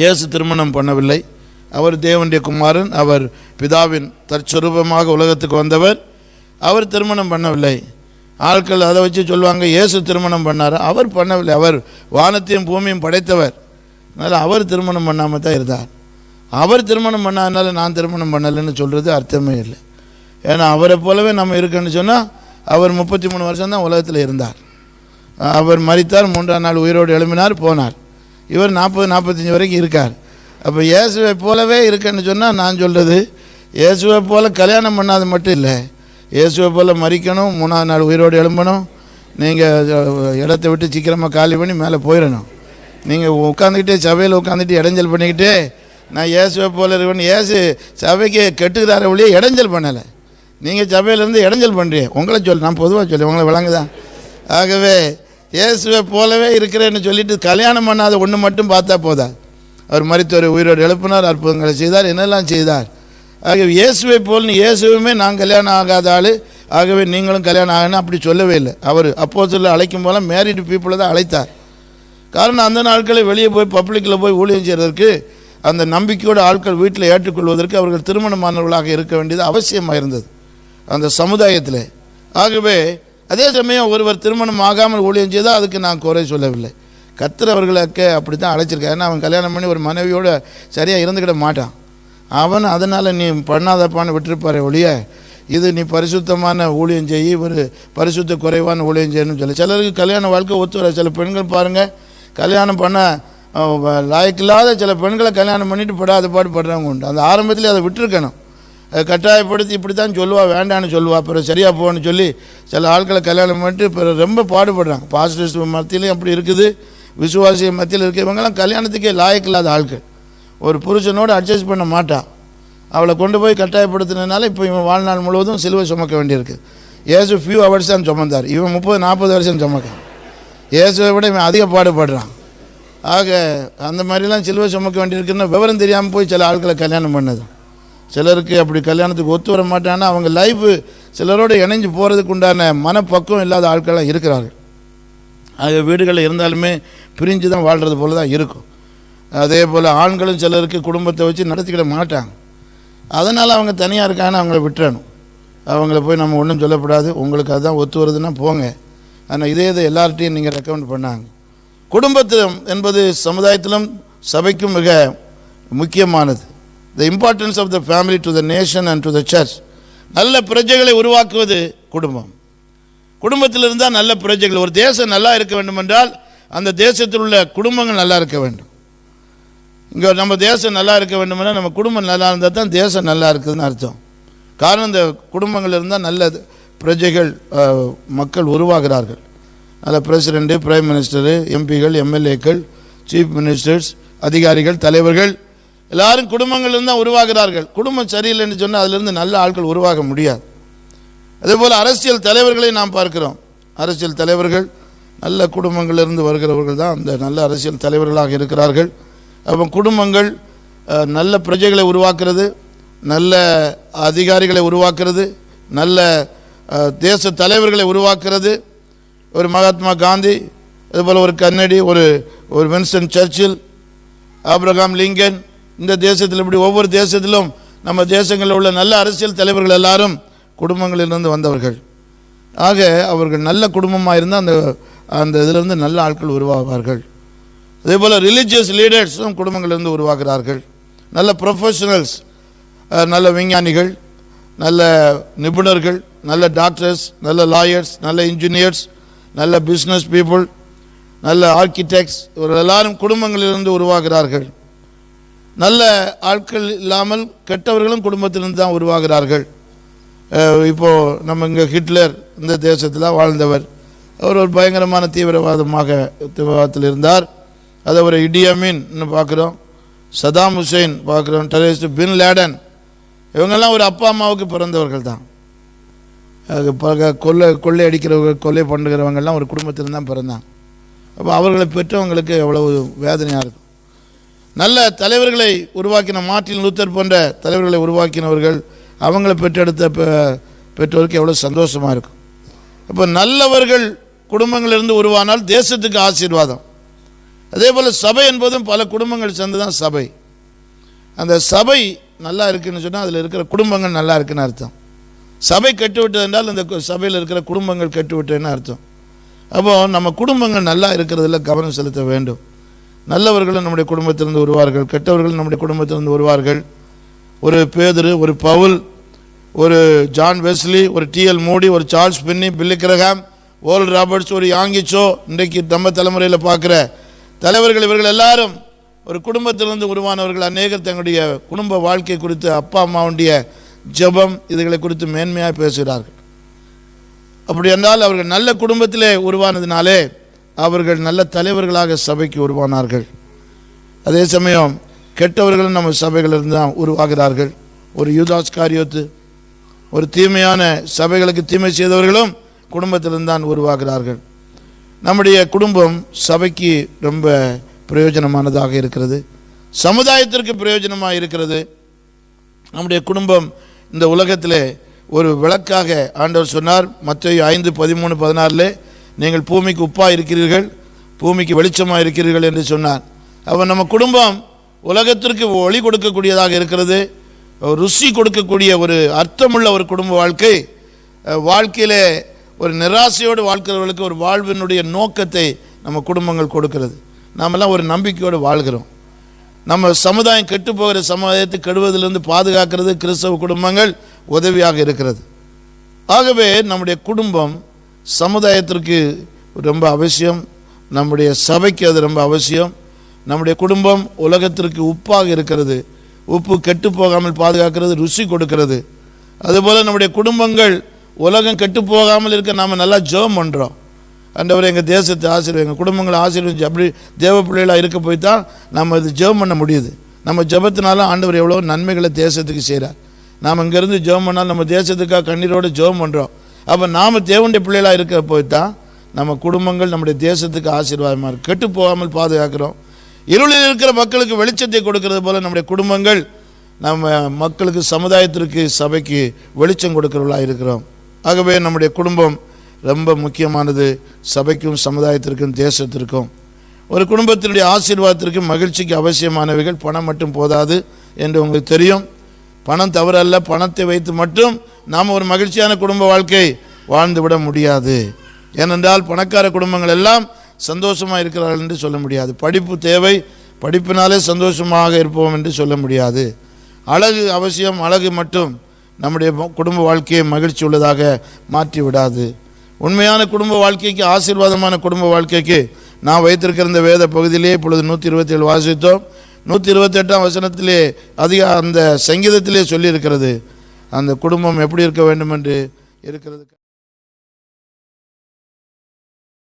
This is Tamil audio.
இயேசு திருமணம் பண்ணவில்லை. அவர் தேவனுடைய குமாரன் அவர் பிதாவின் தற்சொரூபமாக உலகத்துக்கு வந்தவர். அவர் திருமணம் பண்ணவில்லை. ஆட்கள் அதை வச்சு சொல்லுவாங்க இயேசு திருமணம் பண்ணார்? அவர் பண்ணவில்லை. அவர் வானத்தையும் பூமியும் படைத்தவர். அதனால் அவர் திருமணம் பண்ணாமல் தான் இருந்தார். அவர் திருமணம் பண்ணாதனால நான் திருமணம் பண்ணலைன்னு சொல்கிறது அர்த்தமே இல்லை. ஏன்னா அவரை போலவே நம்ம இருக்கேன்னு சொன்னால் அவர் முப்பத்தி மூணு வருஷம்தான் உலகத்தில் இருந்தார். அவர் மறித்தார் மூன்றாம் நாள் உயிரோடு எழும்பினார் போனார். இவர் நாற்பது நாற்பத்தஞ்சு வரைக்கும் இருக்கார். அப்போ இயேசுவை போலவே இருக்கேன்னு சொன்னால் நான் சொல்கிறது இயேசுவை போல் கல்யாணம் பண்ணாது மட்டும் இல்லை இயேசுவை போல் மறிக்கணும் மூணாவது நாள் உயிரோடு எழும்பணும் நீங்கள் இடத்த விட்டு சீக்கிரமாக காலி பண்ணி மேலே போயிடணும். நீங்கள் உட்காந்துக்கிட்டே சபையில் உட்காந்துட்டு இடைஞ்சல் பண்ணிக்கிட்டே நான் இயேசுவை போல் இருக்கணும் இயேசு சபைக்கு கெட்டுக்கிறார ஒழிய இடைஞ்சல் பண்ணலை. நீங்கள் சபையிலேருந்து இடைஞ்சல் பண்ணுறீங்க உங்களை சொல் நான் பொதுவாக சொல்லி உங்களை விளங்குதான். ஆகவே இயேசுவை போலவே இருக்கிறேன்னு சொல்லிட்டு கல்யாணம் பண்ணாத ஒன்று மட்டும் பார்த்தா போதா அவர் மருத்துவர் உயிரோடு எழுப்பினார் அற்புதங்களை செய்தார் என்னெல்லாம் செய்தார்? ஆகவே இயேசுவை போல்னு இயேசுவுமே நான் கல்யாணம் ஆகாத ஆள். ஆகவே நீங்களும் கல்யாணம் ஆகணும் அப்படி சொல்லவே இல்லை. அவர் அப்போ சொல்ல அழைக்கும் போல மேரிடு பீப்புளை தான் அழைத்தார். காரணம் அந்த நாட்களில் வெளியே போய் பப்ளிக்கில் போய் ஊழியம் செய்கிறதுக்கு அந்த நம்பிக்கையோடு ஆட்கள் வீட்டில் ஏற்றுக்கொள்வதற்கு அவர்கள் திருமணமானவர்களாக இருக்க வேண்டியது அவசியமாக இருந்தது அந்த சமுதாயத்தில். ஆகவே அதே சமயம் ஒருவர் திருமணம் ஆகாமல் ஊழியம் செய்தால் அதுக்கு நான் குறை சொல்லவில்லை. கத்துறவர்களுக்கு அவர்களுக்கு அப்படி தான் அழைச்சிருக்காரு. ஏன்னா அவன் கல்யாணம் பண்ணி ஒரு மனைவியோடு சரியாக இருந்துக்கிட மாட்டான். அவன் அதனால் நீ பண்ணாதப்பான்னு விட்டுருப்பாரு ஒழிய இது நீ பரிசுத்தமான ஊழியம் செய்ய ஒரு பரிசுத்த குறைவான ஊழியம் செய்யணும்னு சொல்லி. சிலருக்கு கல்யாண வாழ்க்கை ஒத்து வர சில பெண்கள் பாருங்கள் கல்யாணம் பண்ண லாய்க்கில்லாத சில பெண்களை கல்யாணம் பண்ணிட்டு படாத பாடு படுறவங்க உண்டு. அந்த ஆரம்பத்தில் அதை விட்டுருக்கணும். கட்டாயப்படுத்தி இப்படி தான் சொல்லுவா வேண்டான்னு சொல்லுவா. அப்புறம் சரியாக போகணும்னு சொல்லி சில ஆட்களை கல்யாணம் பண்ணிட்டு பிறகு ரொம்ப பாடுபடுறாங்க. பாசிட்டிவ்ஸ் மத்தியிலையும் அப்படி இருக்குது. விசுவாசிய மத்தியில் இருக்க. இவங்கெல்லாம் கல்யாணத்துக்கே லாயக்கில்லாத ஆட்கள் ஒரு புருஷனோடு அட்ஜஸ்ட் பண்ண மாட்டான் அவளை கொண்டு போய் கட்டாயப்படுத்தினால இப்போ இவன் வாழ்நாள் முழுவதும் சிலுவை சுமக்க வேண்டியிருக்கு. ஏசு ஃபியூ ஹவர்ஸ் தான் சுமந்தார். இவன் முப்பது நாற்பது வருஷம் சுமக்கான் இயேசுவை விட இவன் அதிக பாடுபடுறான். ஆக அந்த மாதிரிலாம் சிலுவை சுமக்க வேண்டியிருக்குன்னு விவரம் தெரியாமல் போய் சில ஆட்களை கல்யாணம் பண்ணது. சிலருக்கு அப்படி கல்யாணத்துக்கு ஒத்து வர மாட்டாங்கன்னா அவங்க லைஃபு சிலரோடு இணைஞ்சு போகிறதுக்கு உண்டான மனப்பக்குவம் இல்லாத ஆட்கள்லாம் இருக்கிறார்கள். அது வீடுகளில் இருந்தாலுமே பிரிஞ்சு தான் வாழ்கிறது போல தான் இருக்கும். அதே போல் ஆண்களும் சிலருக்கு குடும்பத்தை வச்சு நடத்திக்கிட மாட்டாங்க. அதனால் அவங்க தனியாக இருக்கான்னு அவங்கள விட்டுறணும். அவங்கள போய் நம்ம ஒன்றும் சொல்லப்படாது உங்களுக்கு அதுதான் ஒத்து வருதுன்னா போங்க. ஆனால் இதே இதை எல்லார்ட்டையும் நீங்கள் ரெக்கமெண்ட் பண்ணாங்க. குடும்பத்திலும் என்பது சமுதாயத்திலும் சபைக்கும் மிக முக்கியமானது. The importance of the family to the nation and to the church நல்ல பிரஜைகளை உருவாக்குவது குடும்பம். குடும்பத்தில் இருந்தால் நல்ல பிரஜைகள். ஒரு தேசம் நல்லா இருக்க வேண்டுமென்றால் அந்த தேசத்தில் உள்ள குடும்பங்கள் நல்லா இருக்க வேண்டும். இங்கே நம்ம தேசம் நல்லா இருக்க வேண்டுமென்னா நம்ம குடும்பம் நல்லா இருந்தால் தான் தேசம் நல்லா இருக்குதுன்னு அர்த்தம். காரணம் இந்த குடும்பங்கள் இருந்தால் நல்ல பிரஜைகள் மக்கள் உருவாகிறார்கள். நல்ல பிரசிடெண்ட்டு பிரைம் மினிஸ்டரு எம்பிகள் எம்எல்ஏக்கள் சீஃப் மினிஸ்டர்ஸ் அதிகாரிகள் தலைவர்கள் எல்லாரும் குடும்பங்கள்லேருந்து தான் உருவாகிறார்கள். குடும்பம் சரியில்லைன்னு சொன்னால் அதிலிருந்து நல்ல ஆட்கள் உருவாக முடியாது. அதேபோல் அரசியல் தலைவர்களை நாம் பார்க்கிறோம். அரசியல் தலைவர்கள் நல்ல குடும்பங்களிலிருந்து வருகிறவர்கள் தான் அந்த நல்ல அரசியல் தலைவர்களாக இருக்கிறார்கள். அப்போ குடும்பங்கள் நல்ல பிரஜைகளை உருவாக்குறது நல்ல அதிகாரிகளை உருவாக்குறது நல்ல தேச தலைவர்களை உருவாக்குறது. ஒரு மகாத்மா காந்தி அதுபோல் ஒரு கன்னடி ஒரு ஒரு வின்ஸ்டன் சர்ச்சில் ஆப்ரகாம் லிங்கன் இந்த தேசத்தில் இப்படி ஒவ்வொரு தேசத்திலும் நம்ம தேசங்களில் உள்ள நல்ல அரசியல் தலைவர்கள் எல்லாரும் குடும்பங்களிலிருந்து வந்தவர்கள். ஆக அவர்கள் நல்ல குடும்பமாக இருந்தால் அந்த அந்த இதிலிருந்து நல்ல ஆட்கள் உருவாவார்கள். அதே போல் ரிலீஜியஸ் லீடர்ஸும் குடும்பங்களிலிருந்து உருவாகிறார்கள். நல்ல ப்ரொஃபஷனல்ஸ் நல்ல விஞ்ஞானிகள் நல்ல நிபுணர்கள் நல்ல டாக்டர்ஸ் நல்ல லாயர்ஸ் நல்ல இன்ஜினியர்ஸ் நல்ல பிஸ்னஸ் பீப்புள் நல்ல ஆர்கிடெக்ட்ஸ் இவர்கள் எல்லாரும் குடும்பங்களிலிருந்து உருவாகிறார்கள். நல்ல ஆட்கள் இல்லாமல் கெட்டவர்களும் குடும்பத்திலிருந்து தான் உருவாகிறார்கள். இப்போது நம்ம இங்கே ஹிட்லர் இந்த தேசத்தில் வாழ்ந்தவர். அவர் ஒரு பயங்கரமான தீவிரவாதமாக தீவிரவாதத்தில் இருந்தார். அதை ஒரு இடியமின்னு பார்க்குறோம். சதாம் ஹுசைன் பார்க்குறோம். Terrorist bin Laden. இவங்கெல்லாம் ஒரு அப்பா அம்மாவுக்கு பிறந்தவர்கள் தான். அது பக கொள்ளை கொள்ளை அடிக்கிறவங்க கொள்ளை பண்ணுகிறவங்கெல்லாம் ஒரு குடும்பத்தில் தான் பிறந்தாங்க அப்போ அவர்களை பெற்றவங்களுக்கு எவ்வளவு வேதனையாக இருக்கும் நல்ல தலைவர்களை உருவாக்கின மார்ட்டின் லூத்தர் போன்ற தலைவர்களை உருவாக்கினவர்கள் அவங்கள பெற்றெடுத்த பெ- பெற்றோருக்கு எவ்வளோ சந்தோஷமாக இருக்கும். இப்போ நல்லவர்கள் குடும்பங்களிலிருந்து உருவானால் தேசத்துக்கு ஆசீர்வாதம். அதே போல் சபை என்பதும் பல குடும்பங்கள் சேர்ந்து தான் சபை. அந்த சபை நல்லா இருக்குன்னு சொன்னால் அதில் இருக்கிற குடும்பங்கள் நல்லா இருக்குன்னு அர்த்தம். சபை கெட்டுவிட்டது என்றால் அந்த சபையில் இருக்கிற குடும்பங்கள் கெட்டுவிட்டதுன்னு அர்த்தம். அப்போது நம்ம குடும்பங்கள் நல்லா இருக்கிறதுல கவனம் செலுத்த வேண்டும். நல்லவர்களும் நம்முடைய குடும்பத்திலிருந்து வருவார்கள் கெட்டவர்களும் நம்முடைய குடும்பத்திலிருந்து வருவார்கள். ஒரு பேதுரு ஒரு பவுல் ஒரு ஜான் வெஸ்லி ஒரு டிஎல் மூடி ஒரு சார்ல்ஸ் பின்னி பில்லி கிரகாம் ஓல் ராபர்ட்ஸ் ஒரு யாங்கிச்சோ இன்றைக்கு நம்ம தலைமுறையில் பார்க்குற தலைவர்கள் இவர்கள் எல்லாரும் ஒரு குடும்பத்திலிருந்து உருவானவர்கள். அநேகர் தங்களுடைய குடும்ப வாழ்க்கை குறித்து அப்பா அம்மாவுடைய ஜெபம் இதுகளை குறித்து மேன்மையாக பேசுகிறார்கள். அப்படி என்றால் அவர்கள் நல்ல குடும்பத்திலே உருவானதுனாலே அவர்கள் நல்ல தலைவர்களாக சபைக்கு உருவானார்கள். அதே சமயம் கெட்டவர்களும் நம்ம சபைகளிலிருந்து தான் உருவாகிறார்கள். ஒரு யூதாஸ் காரியோத்து ஒரு தீமையான சபைகளுக்கு தீமை செய்தவர்களும் குடும்பத்திலிருந்து தான் உருவாகிறார்கள். நம்முடைய குடும்பம் சபைக்கு ரொம்ப பிரயோஜனமானதாக இருக்கிறது. சமுதாயத்திற்கு பிரயோஜனமாக இருக்கிறது. நம்முடைய குடும்பம் இந்த உலகத்தில் ஒரு விளக்காக ஆண்டவர் சொன்னார். மற்ற ஐந்து பதிமூணு பதினாறில் நீங்கள் பூமிக்கு உப்பாக இருக்கிறீர்கள் பூமிக்கு வெளிச்சமாக இருக்கிறீர்கள் என்று சொன்னார். அப்போ நம்ம குடும்பம் உலகத்திற்கு ஒளி கொடுக்கக்கூடியதாக இருக்கிறது. ருசி கொடுக்கக்கூடிய ஒரு அர்த்தமுள்ள ஒரு குடும்ப வாழ்க்கை. வாழ்க்கையிலே ஒரு நிராசையோடு வாழ்க்கிறவர்களுக்கு ஒரு வாழ்வினுடைய நோக்கத்தை நம்ம குடும்பங்கள் கொடுக்கிறது. நாமெல்லாம் ஒரு நம்பிக்கையோடு வாழ்கிறோம். நம்ம சமுதாயம் கெட்டு போகிற சமுதாயத்தை கெடுவதிலிருந்து பாதுகாக்கிறது கிறிஸ்தவ குடும்பங்கள் உதவியாக இருக்கிறது. ஆகவே நம்முடைய குடும்பம் சமுதாயத்திற்கு ரொம்ப அவசியம். நம்முடைய சபைக்கு அது ரொம்ப அவசியம். நம்முடைய குடும்பம் உலகத்திற்கு உப்பாக இருக்கிறது. உப்பு கெட்டு போகாமல் பாதுகாக்கிறது ருசி கொடுக்கிறது. அதுபோல் நம்முடைய குடும்பங்கள் உலகம் கெட்டு போகாமல் இருக்க நாம் நல்லா ஜெபம் பண்ணுறோம் அண்டவர் எங்கள் தேசத்தை ஆசீர்வதி எங்கள் குடும்பங்களை ஆசீர்வதிச்சு அப்படி தேவ பிள்ளைகளாக இருக்க போய் தான் நம்ம இது ஜெபம் பண்ண முடியுது. நம்ம ஜெபத்தினால ஆண்டவர் எவ்வளோ நன்மைகளை தேசத்துக்கு செய்கிறார் நாம் இங்கேருந்து ஜெபம் பண்ணால் நம்ம தேசத்துக்காக கண்ணீரோடு ஜெபம் பண்ணுறோம் அப்போ நாம் தேவனுடைய பிள்ளைகளாக இருக்க போய் தான் நம்ம குடும்பங்கள் நம்முடைய தேசத்துக்கு ஆசீர்வாதமாக இருக்கு. கெட்டு போகாமல் பாதுகாக்கிறோம். இருளில் இருக்கிற மக்களுக்கு வெளிச்சத்தை கொடுக்கறது போல நம்முடைய குடும்பங்கள் நம்ம மக்களுக்கு சமுதாயத்திற்கு சபைக்கு வெளிச்சம் கொடுக்கிறவர்களாக இருக்கிறோம். ஆகவே நம்முடைய குடும்பம் ரொம்ப முக்கியமானது. சபைக்கும் சமுதாயத்திற்கும் தேசத்திற்கும். ஒரு குடும்பத்தினுடைய ஆசீர்வாதத்திற்கு மகிழ்ச்சிக்கு அவசியமானவைகள் பணம் மட்டும் போதாது என்று உங்களுக்கு தெரியும். பணம் தவறல்ல பணத்தை வைத்து மட்டும் நாம் ஒரு மகிழ்ச்சியான குடும்ப வாழ்க்கை வாழ்ந்து விட முடியாது. ஏனென்றால் பணக்கார குடும்பங்கள் எல்லாம் சந்தோஷமாக இருக்கிறார்கள் என்று சொல்ல முடியாது. படிப்பு தேவை படிப்பினாலே சந்தோஷமாக இருப்போம் என்று சொல்ல முடியாது. அழகு அவசியம் அழகு மட்டும் நம்முடைய குடும்ப வாழ்க்கையை மகிழ்ச்சி உள்ளதாக மாற்றி விடாது உண்மையான குடும்ப வாழ்க்கைக்கு ஆசீர்வாதமான குடும்ப வாழ்க்கைக்கு நான் வைத்திருக்கிற இந்த வேத பகுதியிலே இப்பொழுது நூற்றி இருபத்தி ஏழு வாசித்தோம். நூற்றி இருபத்தெட்டாம் வசனத்திலே அதிக அந்த சங்கீதத்திலே சொல்லியிருக்கிறது. அந்த குடும்பம் எப்படி இருக்க வேண்டும் என்று இருக்கிறது.